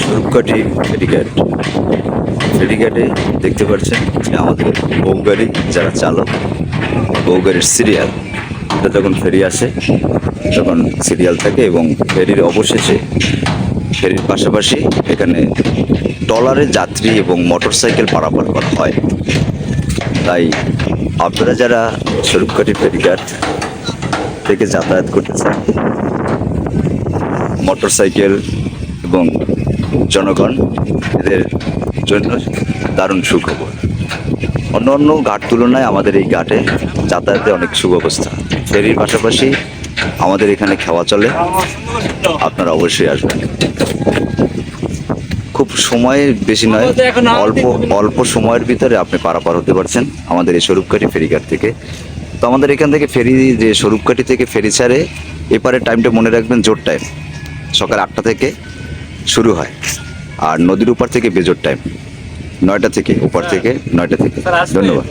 স্বরূপকাঠি ফেরিঘাট। ফেরিঘাটে দেখতে পাচ্ছেন যে আমাদের বউগাড়ি যারা চালক বউগাড়ির সিরিয়াল এটা যখন ফেরি আসে, তখন সিরিয়াল থাকে এবং ফেরির অবশেষে, ফেরির পাশাপাশি এখানে ট্রলারে যাত্রী এবং মোটরসাইকেল পারাপার করা হয়। তাই আপনারা যারা স্বরূপকাঠি ফেরিঘাট থেকে যাতায়াত করতে চান, মোটরসাইকেল এবং জনগণ এদের জন্য দারুণ সুখবর। অন্য অন্য ঘাট তুলনায় আমাদের এই ঘাটে যাতায়াতে অনেক সুব্যবস্থা। ফেরির পাশাপাশি আমাদের এখানে খাওয়া চলে। আপনারা অবশ্যই আসবেন। খুব সময় বেশি নয়, অল্প অল্প সময়ের ভিতরে আপনি পারাপার হতে পারছেন আমাদের এই স্বরূপকাঠি ফেরিঘাট থেকে। তো আমাদের এখান থেকে ফেরি, যে স্বরূপকাঠি থেকে ফেরি ছাড়ে এপারে টাইমটা মনে রাখবেন জোর টাইম সকাল আটটা থেকে শুরু হয়। আর নদীর উপর থেকে বেজোর টাইম নয়টা থেকে উপর থেকে নয়টা থেকে। ধন্যবাদ।